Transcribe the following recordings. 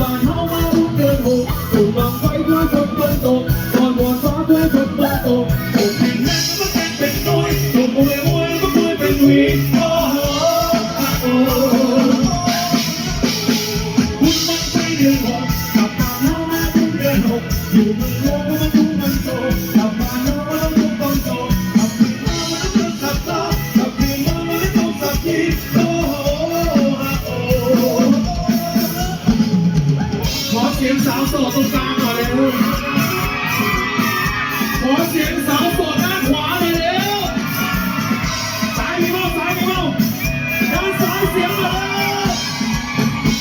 บ้านเฮามาลุกเดินหกถูกบังไฟด้วยคนบนโตกก่อนบนฟ้าด้วยคนบนโตกถูกแข่งแรงก็แข่งเป็นน้อยถูกมวยมวยก็มวยเป็นวีโอ้โหคุณมันใจเดือนหกกลับบ้านเฮามาลุกเดินหกอยู่มันโลกมันทุกมันโต โสดตรงกลางหน่อยเร็วขอเสียงสาวโสดด้านขวาหน่อยเร็วซ้ายมีเบ้าซ้ายมีเบ้าด้านซ้ายเสียงมา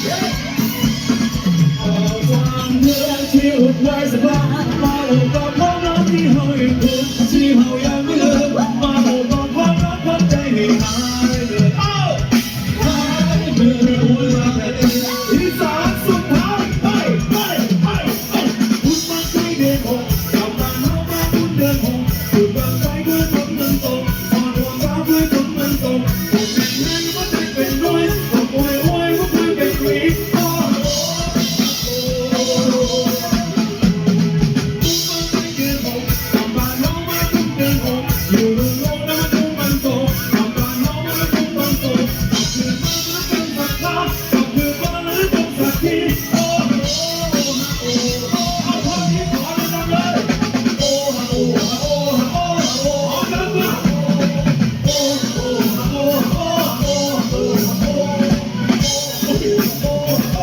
แล้วเอความเมื่อที่อุดไว้สบาย ดือนหกกลับมาเฮามาบุญเดือนหกจุดบังไฟด้วยฝนมันตกพอดวงดาว้วยฝนมันตกตกแต่งงานก็แต่เป็นร้อยตกโวยโวยก็พัเป็นกรี๊ดโอ้โอยู่รุ่งโรจน์แล้วมันคงมันโตกลับมาเฮามาคงมันโตกลับคืนมาแล้วเป็นสักครั้งกลับคืนมาแล้วเป็นสักทีโอ้โหโอ้โห Four.